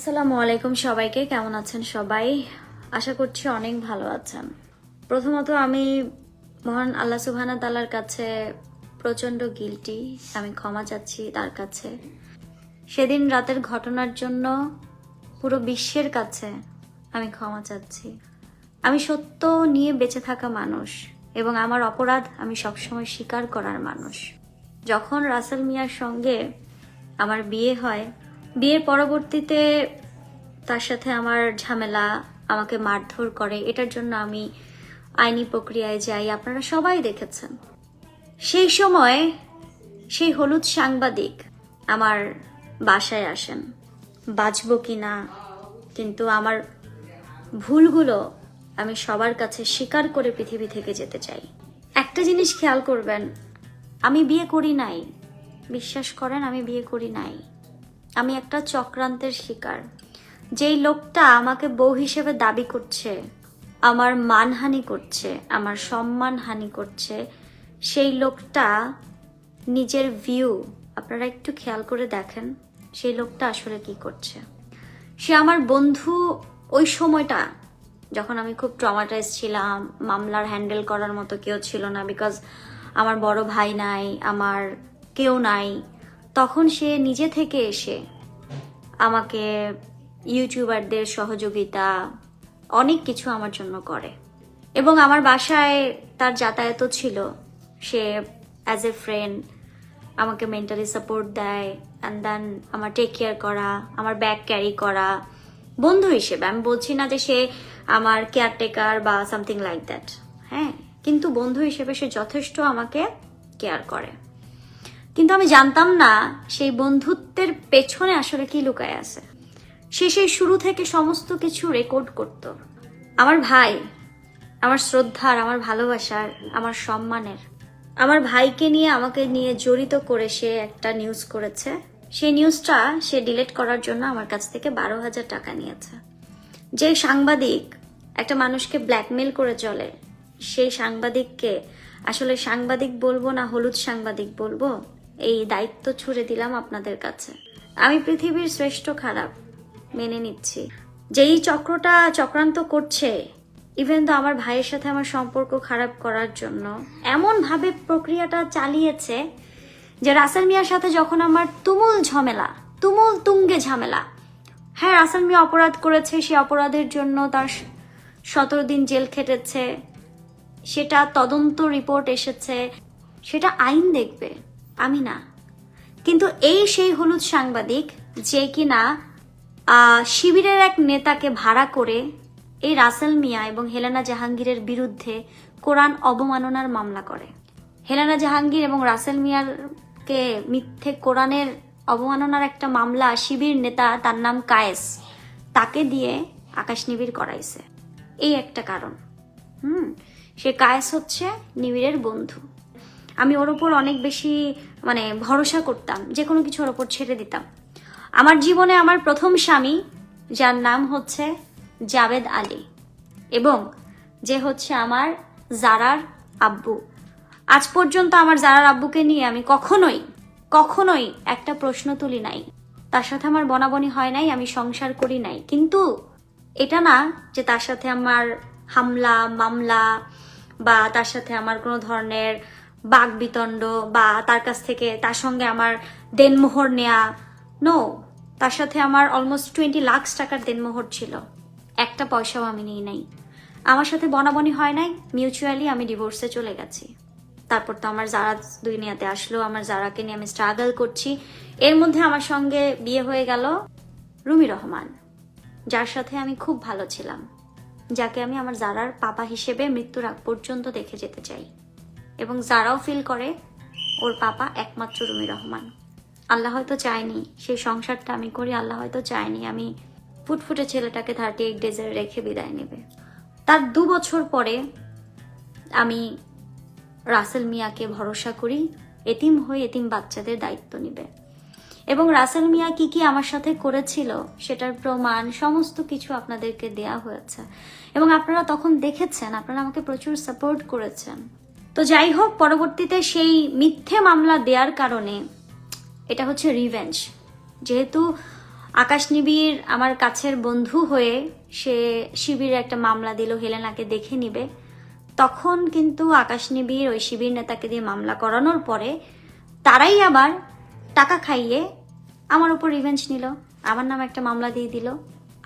আসসালামু আলাইকুম সবাইকে, কেমন আছেন সবাই? আশা করছি অনেক ভালো আছেন। প্রথমত আমি মহান আল্লাহ সুবহানা তালার কাছে প্রচণ্ড গিলটি আমি ক্ষমা চাচ্ছি তার কাছে। সেদিন রাতের ঘটনার জন্য পুরো বিশ্বের কাছে আমি ক্ষমা চাচ্ছি। আমি সত্য নিয়ে বেঁচে থাকা মানুষ এবং আমার অপরাধ আমি সবসময় স্বীকার করার মানুষ। যখন রাসেল মিয়ার সঙ্গে আমার বিয়ে হয় বিয়ের পরবর্তীতে তার সাথে আমার ঝামেলা, আমাকে মারধর করে, এটার জন্য আমি আইনি প্রক্রিয়ায় যাই। আপনারা সবাই দেখেছেন। সেই সময় সেই হলুদ সাংবাদিক আমার বাসায় আসেন। বাঁচব কি না? কিন্তু আমার ভুলগুলো আমি সবার কাছে স্বীকার করে পৃথিবী থেকে যেতে চাই। একটা জিনিস খেয়াল করবেন, আমি বিয়ে করি নাই। বিশ্বাস করেন, আমি বিয়ে করি নাই। আমি একটা চক্রান্তের শিকার। যেই লোকটা আমাকে বউ হিসেবে দাবি করছে, আমার মানহানি করছে, আমার সম্মান হানি করছে, সেই লোকটা নিজের ভিউ আপনারা একটু খেয়াল করে দেখেন, সেই লোকটা আসলে কি করছে। সে আমার বন্ধু ওই সময়টা, যখন আমি খুব ট্রমাটাইজ ছিলাম, মামলার হ্যান্ডেল করার মতো কেউ ছিল না বিকজ আমার বড় ভাই নাই, আমার কেউ নাই তখন সে নিজে থেকে এসে আমাকে ইউটিউবারদের সহযোগিতা, অনেক কিছু আমার জন্য করে। এবং আমার বাসায় তার যাতায়াতও ছিল। সে অ্যাজ এ ফ্রেন্ড আমাকে মেন্টালি সাপোর্ট দেয় অ্যান্ড দেন আমার টেক কেয়ার করা, আমার ব্যাগ ক্যারি করা, বন্ধু হিসেবে। আমি বলছি না যে সে আমার কেয়ারটেকার বা সামথিং লাইক দ্যাট হ্যাঁ কিন্তু বন্ধু হিসেবে সে যথেষ্ট আমাকে কেয়ার করে। কিন্তু আমি জানতাম না সেই বন্ধুত্বের পেছনে আসলে কি লুকায় আছে। সে সেই শুরু থেকে সমস্ত কিছু রেকর্ড করত। আমার ভাই, আমার শ্রদ্ধার, আমার ভালোবাসার, আমার সম্মানের। আমার ভাইকে নিয়ে আমাকে নিয়ে জড়িত করে সে একটা নিউজ করেছে। সেই নিউজটা সে ডিলিট করার জন্য আমার কাছ থেকে বারো হাজার টাকা নিয়েছে। যে সাংবাদিক একটা মানুষকে ব্ল্যাকমেল করে চলে, সেই সাংবাদিককে আসলে সাংবাদিক বলব না হলুদ সাংবাদিক বলব এই দায়িত্ব ছুড়ে দিলাম আপনাদের কাছে। আমি পৃথিবীর শ্রেষ্ঠ খারাপ, মেনে নিচ্ছি। যেই চক্রটা চক্রান্ত করছে ইভেন তো আমার ভাইয়ের সাথে আমার সম্পর্ক খারাপ করার জন্য, এমনভাবে প্রক্রিয়াটা চালিয়েছে যে রাসেল মিয়ার সাথে যখন আমার তুমুল ঝামেলা, তুমুল তুঙ্গে ঝামেলা হ্যাঁ রাসেল মিয়া অপরাধ করেছে, সে অপরাধের জন্য তার সতেরো দিন জেল খেটেছে, সেটা তদন্ত রিপোর্ট এসেছে, সেটা আইন দেখবে। আমি না। কিন্তু এই সেই হলুদ সাংবাদিক, যে কিনা শিবিরের এক নেতাকে ভাড়া করে এই রাসেল মিয়া এবং হেলেনা জাহাঙ্গীরের বিরুদ্ধে কোরআন অবমাননার মামলা করে। হেলেনা জাহাঙ্গীর এবং রাসেল মিয়ারকে মিথ্যে কোরআনের অবমাননার একটা মামলা শিবির নেতা, তার নাম কায়েস, তাকে দিয়ে আকাশ নিবিড় করাইছে। এই একটা কারণ। হুম, সে কায়েস হচ্ছে নিবিড়ের বন্ধু। আমি ওর ওপর অনেক বেশি মানে ভরসা করতাম যে কোনো কিছু ওর ওপর ছেড়ে দিতাম। আমার জীবনে আমার প্রথম স্বামী, যার নাম হচ্ছে জাবেদ আলী এবং যে হচ্ছে আমার জারার আব্বু। আজ পর্যন্ত আমার জারার আব্বুকে নিয়ে আমি কখনোই কখনোই একটা প্রশ্ন তুলি নাই। তার সাথে আমার বনাবনি হয় নাই, আমি সংসার করি নাই। কিন্তু এটা না যে তার সাথে আমার হামলা, মামলা বা তার সাথে আমার কোনো ধরনের বাঘ বিতণ্ড বা তার কাছ থেকে তার সঙ্গে আমার দেনমোহর নেয়া। নো তার সাথে আমার অলমোস্ট টোয়েন্টি লাখ টাকার দেনমোহর ছিল। একটা পয়সাও আমি নিই নাই। আমার সাথে বনাবনি হয় নাই মিউচুয়ালি আমি ডিভোর্সে চলে গেছি। তারপর তো আমার যারা দুনিয়াতে আসলো, আমার যারাকে নিয়ে আমি স্ট্রাগল করছি, এর মধ্যে আমার সঙ্গে বিয়ে হয়ে গেল রুমি রহমান, যার সাথে আমি খুব ভালো ছিলাম, যাকে আমি আমার জারার পাপা হিসেবে মৃত্যুর আগ পর্যন্ত দেখে যেতে চাই। এবং যারাও ফিল করে, ওর পাপা একমাত্র রুমি রহমান। আল্লাহ হয়তো চায়নি সেই সংসারটা আমি করি, আল্লাহ হয়তো চায়নি আমি ফুটফুটে ছেলেটাকে থার্টি এইট ডেজে রেখে বিদায় নেবে। তার দু বছর পরে আমি রাসেল মিয়াকে ভরসা করি, এতিম হয়ে এতিম বাচ্চাদের দায়িত্ব নেবে। এবং রাসেল মিয়া কি কি আমার সাথে করেছিল, সেটার প্রমাণ, সমস্ত কিছু আপনাদেরকে দেয়া হয়েছে। এবং আপনারা তখন দেখেছেন, আপনারা আমাকে প্রচুর সাপোর্ট করেছেন। তো যাই হোক পরবর্তীতে সেই মিথ্যে মামলা দেওয়ার কারণে এটা হচ্ছে রিভেঞ্জ যেহেতু আকাশ নিবিড় আমার কাছের বন্ধু হয়ে সে শিবিরে একটা মামলা দিল, হেলেনাকে দেখে নিবে, তখন কিন্তু আকাশ নিবিড় ওই শিবির নেতাকে দিয়ে মামলা করানোর পরে তারাই আবার টাকা খাইয়ে আমার উপর রিভেঞ্জ নিল, আমার নামে একটা মামলা দিয়ে দিল।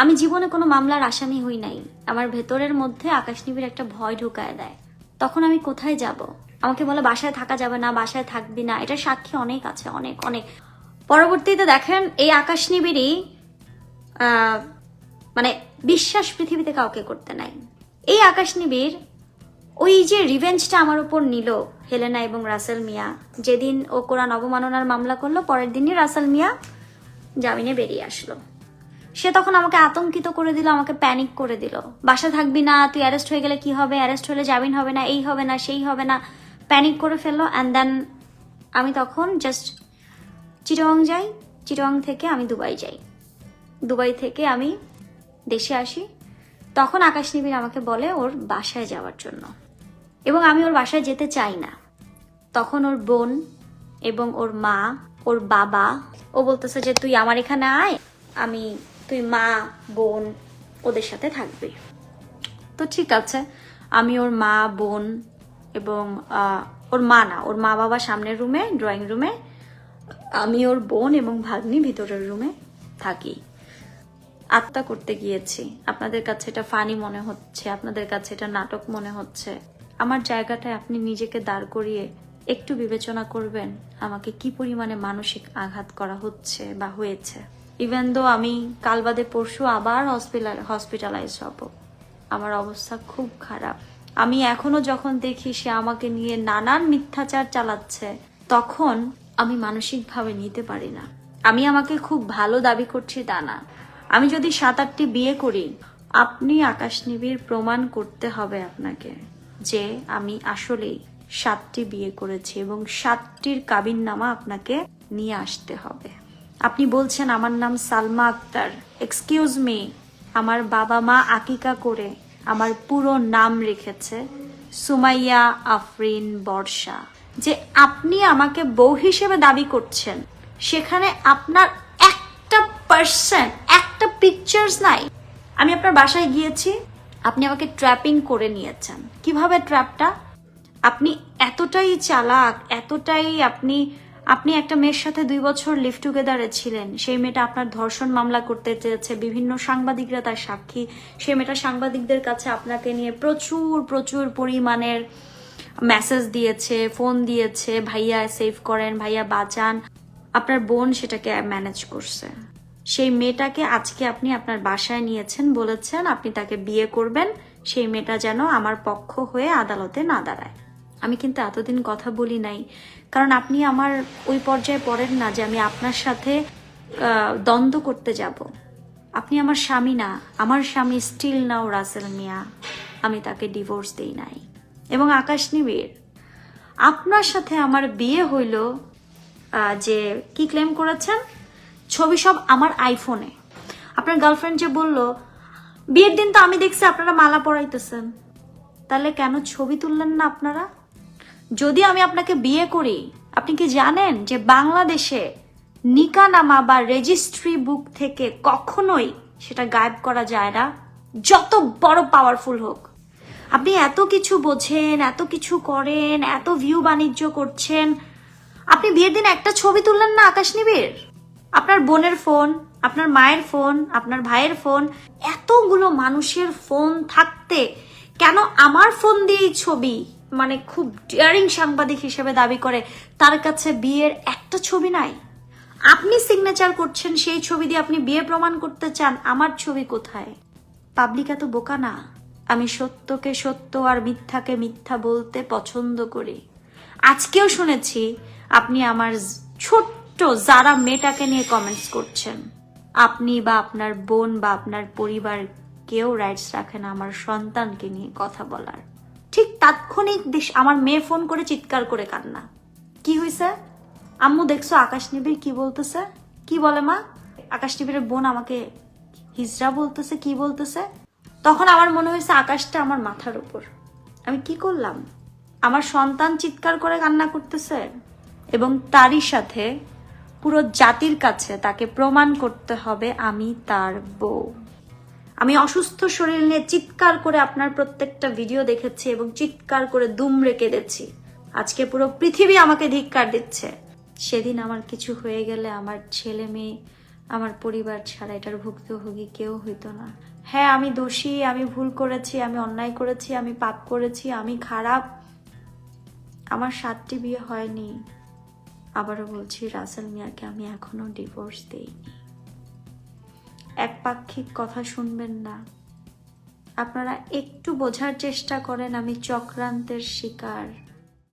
আমি জীবনে কোনো মামলার আসামি হই নাই, আমার ভেতরের মধ্যে আকাশ নিবিড় একটা ভয় ঢুকায় দেয়। তখন আমি কোথায় যাব? আমাকে বলে বাসায় থাকা যাবে না বাসায় থাকবি না। এটা সাক্ষী অনেক আছে অনেক অনেক। পরবর্তীতে দেখেন এই আকাশ নিবিড়ই আহ, মানে বিশ্বাস পৃথিবীতে কাউকে করতে নাই। এই আকাশ নিবিড় ওই যে রিভেঞ্জটা আমার উপর নিল হেলেনা এবং রাসেল মিয়া। যেদিন ও কোরআন অবমাননার মামলা করল পরের দিনই রাসেল মিয়া জামিনে বেরিয়ে আসলো। সে তখন আমাকে আতঙ্কিত করে দিল, আমাকে প্যানিক করে দিল। বাসা থাকবি না, তুই অ্যারেস্ট হয়ে গেলে কি হবে? অ্যারেস্ট হলে জামিন হবে না, এই হবে না, সেই হবে না। প্যানিক করে ফেলল অ্যান্ড দেন আমি তখন জাস্ট চিটং যাই। চিটং থেকে আমি দুবাই যাই। দুবাই থেকে আমি দেশে আসি। তখন আকাশ নিবিড় আমাকে বলে, ওর বাসায় যাওয়ার জন্য। এবং আমি ওর বাসায় যেতে চাই না। তখন ওর বোন এবং ওর মা, ওর বাবা, ও বলতেছে যে, তুই আমার এখানে আয়, আমি তুই মা, বোন ওদের সাথে থাকবি। তো ঠিক আছে। আমি ওর মা, বোন এবং ওর মা না, ওর মা বাবা সামনের রুমে, ড্রয়িং রুমে, আমি ওর বোন এবং ভাগ্নি ভিতরের রুমে থাকি। আত্মা করতে গিয়েছি। আপনাদের কাছে এটা ফানি মনে হচ্ছে, আপনাদের কাছে এটা নাটক মনে হচ্ছে। আমার জায়গাটায় আপনি নিজেকে দাঁড় করিয়ে একটু বিবেচনা করবেন, আমাকে কি পরিমাণে মানসিক আঘাত করা হচ্ছে বা হয়েছে। ইভেন দো আমি কাল বাদে পরশু আবার হসপিটাল হসপিটালাইজ হব। আমার অবস্থা খুব খারাপ। আমি এখনও যখন দেখি সে আমাকে নিয়ে নানান মিথ্যাচার চালাচ্ছে, তখন আমি মানসিকভাবে নিতে পারি না। আমি আমাকে খুব ভালো দাবি করছি তা না আমি যদি সাত আটটি বিয়ে করি, আপনি আকাশ নিবিড় প্রমাণ করতে হবে আপনাকে যে আমি আসলেই সাতটি বিয়ে করেছি এবং সাতটির কাবিন নামা আপনাকে নিয়ে আসতে হবে। আপনি বলছেন আমার নাম সালমা আক্তার। এক্সকিউজ মি আমার বাবা মা আকিকা করে আমার পুরো নাম রেখেছে সুমাইয়া আফরিন বর্ষা। যে আপনি আমাকে বউ হিসেবে দাবি করছেন, সেখানে আপনার একটা পার্সেন্ট একটা পিকচার্স নাই। আমি আপনার বাসায় গিয়েছি, আপনি আমাকে ট্র্যাপিং করে নিয়েছেন। কীভাবে ট্র্যাপটা আপনি এতটাই চালাক, এতটাই আপনি আপনি একটা মেয়ের সাথে দুই বছর লিভ টুগেদারে ছিলেন। সেই মেয়েটা আপনার ধর্ষণ মামলা করতে চেয়েছে। বিভিন্ন সাংবাদিকরা তার সাক্ষী। সেই মেয়েটা সাংবাদিকদের কাছে আপনাকে নিয়ে প্রচুর প্রচুর পরিমাণের মেসেজ দিয়েছে ফোন দিয়েছে, ভাইয়া সেভ করেন, ভাইয়া, বাঁচান। আপনার বোন সেটাকে ম্যানেজ করছে। সেই মেয়েটাকে আজকে আপনি আপনার বাসায় নিয়েছেন বলেছেন, আপনি তাকে বিয়ে করবেন। সেই মেয়েটা যেন আমার পক্ষ হয়ে আদালতে না দাঁড়ায়। আমি কিন্তু এতদিন কথা বলি নাই। কারণ আপনি আমার ওই পর্যায়ে পড়েন না যে আমি আপনার সাথে দ্বন্দ্ব করতে যাব। আপনি আমার স্বামী না। আমার স্বামী স্টিল নাও রাসেল মিয়া। আমি তাকে ডিভোর্স দিই নাই। এবং আকাশ নিবিড়। আপনার সাথে আমার বিয়ে হইল যে কি ক্লেম করেছেন? ছবি সব আমার আইফোনে আপনার গার্লফ্রেন্ড যে বলল, বিয়ের দিন তো আমি দেখছি, আপনারা মালা পরাইতেছেন। তাহলে কেন ছবি তুললেন না আপনারা? যদি আমি আপনাকে বিয়ে করি, আপনি কি জানেন যে বাংলাদেশে নিকানামা বা রেজিস্ট্রি বুক থেকে কখনোই সেটা গায়েব করা যায় না? যত বড় পাওয়ারফুল হোক। আপনি এত কিছু বোঝেন, এত কিছু করেন, এত ভিউ বাণিজ্য করছেন। আপনি বিয়ের দিন একটা ছবি তুললেন না আকাশ নিবিড়? আপনার বোনের ফোন আপনার মায়ের ফোন আপনার ভাইয়ের ফোন এতগুলো মানুষের ফোন থাকতে কেন আমার ফোন দিয়েই ছবি? মানে খুব ডিয়ারিং সাংবাদিক হিসেবে দাবি করে, তার কাছে বিয়ের একটা ছবি নাই। আপনি সিগনেচার করছেন, সেই ছবি দিয়ে আপনি বিয়ে প্রমাণ করতে চান, আমার ছবি কোথায়? পাবলিক এত বোকা না। আমি সত্যকে সত্য আর মিথ্যাকে মিথ্যা বলতে পছন্দ করি। আজকেও শুনেছি আপনি আমার ছোট্ট যারা মেয়েটাকে নিয়ে কমেন্টস করছেন। আপনি বা আপনার বোন বা আপনার পরিবার কেউ রাইটস রাখে না আমার সন্তানকে নিয়ে কথা বলার। ঠিক তাৎক্ষণিক দেশ আমার মেয়ে ফোন করে চিৎকার করে কান্না। কি হয়েছে আম্মু, দেখছ আকাশ নিবিড় কি বলতেছে? কি বলে মা? আকাশ নিবিড়ের বোন আমাকে হিজড়া বলতেছে, কি বলতেছে? তখন আমার মনে হয়েছে আকাশটা আমার মাথার উপর। আমি কি করলাম? আমার সন্তান চিৎকার করে কান্না করতেছে এবং তারই সাথে পুরো জাতির কাছে তাকে প্রমাণ করতে হবে আমি তার বউ। আমি অসুস্থ শরীর নিয়ে চিৎকার করে আপনার প্রত্যেকটা ভিডিও দেখেছি এবং চিৎকার করে দুম রেখে দিচ্ছি আজকে পুরো পৃথিবী আমাকে ধিক্কার দিচ্ছে। সেদিন আমার কিছু হয়ে গেলে আমার ছেলে মেয়ে, আমার পরিবার ছাড়া এটার ভুক্তভোগী কেউ হইতো না। হ্যাঁ আমি দোষী, আমি ভুল করেছি, আমি অন্যায় করেছি, আমি পাপ করেছি, আমি খারাপ। আমার সাতটি বিয়ে হয়নি। আবারও বলছি, রাসেল মিয়াকে আমি এখনও ডিভোর্স দেইনি। একপাক্ষিক কথা শুনবেন না। আপনারা একটু বোঝার চেষ্টা করেন আমি চক্রান্তের শিকার।